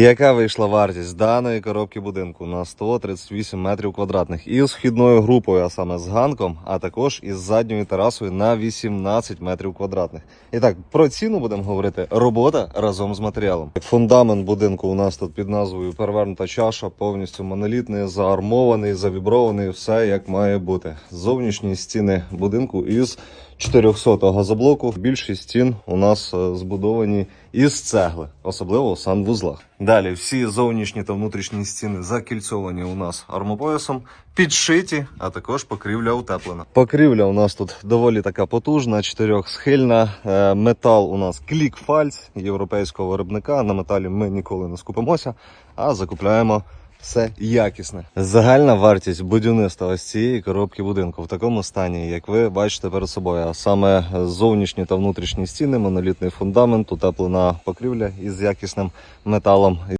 Яка вийшла вартість даної коробки будинку на 138 метрів квадратних із вхідною групою, а саме з ганком, а також із задньою терасою на 18 метрів квадратних. І так, про ціну будемо говорити. Робота разом з матеріалом. Фундамент будинку у нас тут під назвою перевернута чаша, повністю монолітний, заармований, завібрований, все як має бути. Зовнішні стіни будинку із 400 газоблоку. Більшість стін у нас е, збудовані із цегли, особливо у санвузлах. Далі всі зовнішні та внутрішні стіни закільцовані у нас армопоясом, підшиті, а також покрівля утеплена. Покрівля у нас тут доволі така потужна, чотирьохсхильна. Е, Метал у нас клікфальц європейського виробника. На металі ми ніколи не скупимося, а закупляємо все якісне. Загальна вартість будівництва ось цієї коробки будинку в такому стані, як ви бачите перед собою, а саме зовнішні та внутрішні стіни, монолітний фундамент, утеплена покрівля із якісним металом.